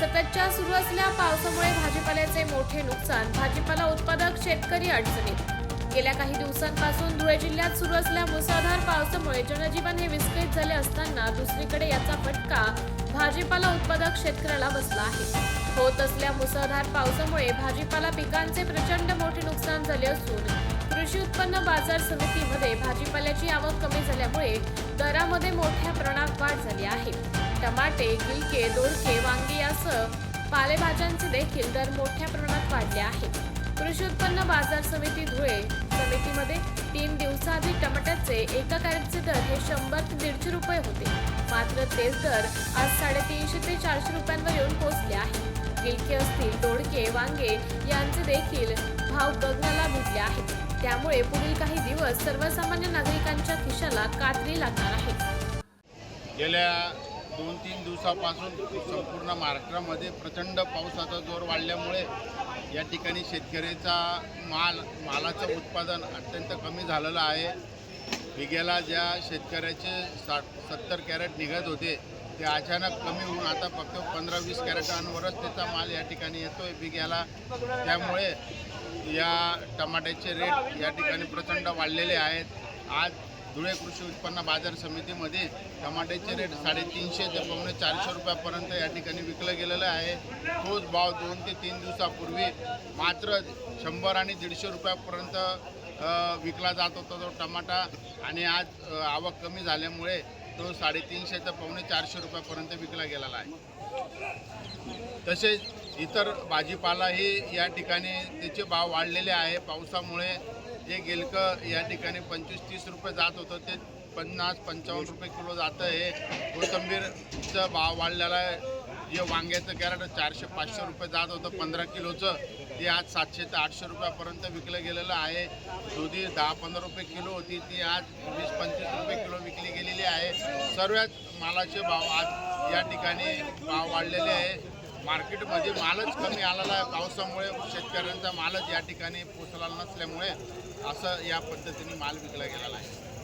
सततच्या सुरू असलेल्या पावसामुळे भाजीपाल्याचे मोठे नुकसान. भाजीपाला उत्पादक शेतकरी अडचणीत. गेल्या काही दिवसांपासून धुळे जिल्ह्यात सुरू असलेल्या मुसळधार पावसामुळे जनजीवन हे विस्कळीत झाले असताना दुसरीकडे याचा फटका भाजीपाला उत्पादक शेतकऱ्याला बसला आहे. होत असल्या मुसळधार पावसामुळे भाजीपाला पिकांचे प्रचंड मोठे नुकसान झाले असून कृषी उत्पन्न बाजार समितीमध्ये भाजीपाल्याची आवक कमी झाल्यामुळे दरामध्ये मोठ्या प्रमाणात वाढ झाली आहे. टमाटे गिलके दोडके वांगी यासह पालेभाज्यांचे देखील दर मोठ्या प्रमाणात वाढले आहेत. कृषी उत्पन्न बाजार समिती धुळे समितीमध्ये तीन दिवसाआधी टमाट्याचे एका कॅरेटचे दर हे शंभर ते दीडशे रुपये होते. मात्र तेच दर आज साडेतीनशे ते चारशे रुपयांवर येऊन पोहोचले आहे. गिलके असतील दोडके वांगे यांचे देखील भाव गगनाला भिडले आहेत. त्यामुळे पुढील काही दिवस सर्वसामान्य नागरिकांच्या खिशाला कात्री लागणार आहे. गेल्या दोन तीन दिवसापासून संपूर्ण महाराष्ट्रामध्ये प्रचंड पावसाचा जोर वाढल्यामुळे या ठिकाणी शेतकऱ्याचा माल मालाचं उत्पादन अत्यंत कमी झालेलं आहे. बिघ्याला ज्या शेतकऱ्याचे साठ सत्तर कॅरेट निघत होते ते अचानक कमी होऊन आता फक्त पंधरा वीस कॅरेटांवरच त्याचा माल या ठिकाणी येतो आहे बिघ्याला त्यामुळे या टमाट्याचे रेट या ठिकाणी प्रचंड वाढलेले आहेत. आज धुळे कृषी उत्पन्न बाजार समितीमध्ये टमाट्याचे रेट साडेतीनशे ते पावणे चारशे रुपयापर्यंत या ठिकाणी विकलं गेलेलं आहे. तोच भाव दोन ते तीन दिवसापूर्वी मात्र शंभर आणि दीडशे रुपयापर्यंत विकला जात होता तो टमाटा आणि आज आवक कमी झाल्यामुळे तो साडेतीनशे ते पावणे चारशे रुपयापर्यंत विकला गेलेला आहे. तसेच इतर भाजीपालाही या ठिकाणी त्याचे भाव वाढलेले आहे. पावसामुळे जे गिलकं या ठिकाणी पंचवीस तीस रुपये जात होतं ते पन्नास पंचावन्न रुपये किलो जातं आहे. कोथिंबीरचं भाव वाढलेला आहे. जे वांग्याचं कॅरेट चारशे पाचशे रुपये जात होतं पंधरा किलोचं. ते आज सातशे ते आठशे रुपयापर्यंत विकलं गेलेलं आहे. दुधी दहा पंधरा रुपये किलो होती ती आज वीस पंचवीस रुपये किलो विकली गेलेली आहे. सर्वच मालाचे भाव आज या ठिकाणी भाव वाढलेले आहे. मार्केटमध्ये मालच कमी आलेला आहे. पावसामुळे शेतकऱ्यांचा मालच या ठिकाणी पोचला नसल्यामुळे असं या पद्धतीने माल विकला गेलेला आहे.